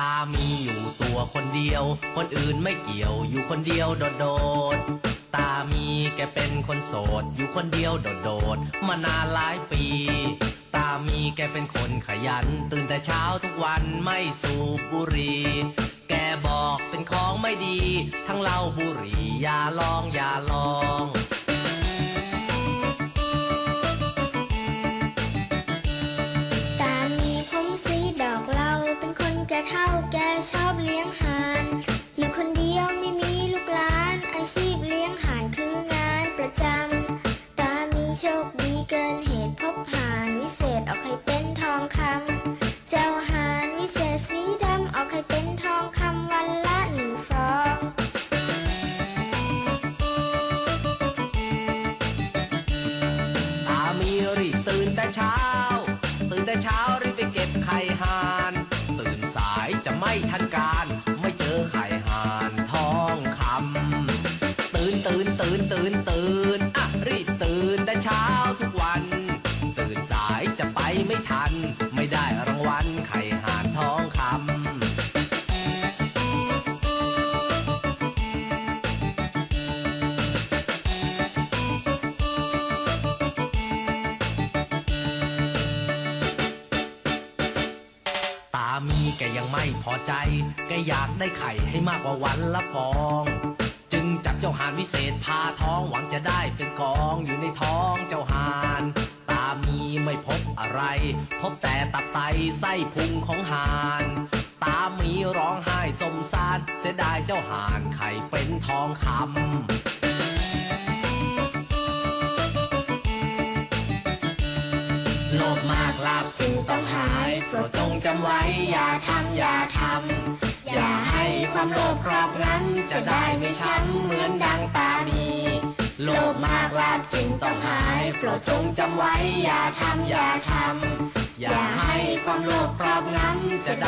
ตามีอยู่ตัวคนเดียว คนอื่นไม่เกี่ยวอยู่คนเดียวโดดๆตามีแกเป็นคนโสด อยู่คนเดียวโดดๆมานานหลายปี ตามีแกเป็นคนขยัน ตื่นแต่เช้าทุกวันไม่สูบบุหรี่แกบอกเป็นของไม่ดี ทั้งเหล้าบุหรี่อย่าลองอย่าลอง เท่าแกชอบเลี้ยงห่าน อยู่คนเดียวไม่มีลูกหลาน อาชีพเลี้ยงห่านคืองานประจำตามีโชคดีเกินเหตุพบห่านวิเศษออกให้เป็นทองคำเจ้าห่านวิเศษสีดำออกให้เป็นทองคำวันละหนึ่งฟองตามีรีบตื่นแต่เช้า ตื่นตื่นตื่นอะรีบตื่นแต่เช้าทุกวัน ตื่นสายจะไปไม่ทัน ไม่ได้รางวัลไข่ห่านทองคำตามีแกยังไม่พอใจ แกอยากได้ไข่ให้มากกว่าวันละฟองานวิเศษพาท้องหวังจะได้เป็นกองอยู่ในท้องเจ้าหานตามีไม่พบอะไร พบแต่ตับไตไส้พุงของหานตามีร้องไห้สมสารเสียดายเจ้าหานไข่เป็นทองคำโลภมากลาบจึงต้องหายโปรดจงจำไว้อย่าทำอย่าทำอย่าให้ความโลภครอบงำ จะได้ไม่ช้ำเหมือนดังตามีโลภมากลาบจึงต้องหายโปรดจงจำไว้อย่าทำอย่าทำอย่าให้ความโลภครอบงำจะได้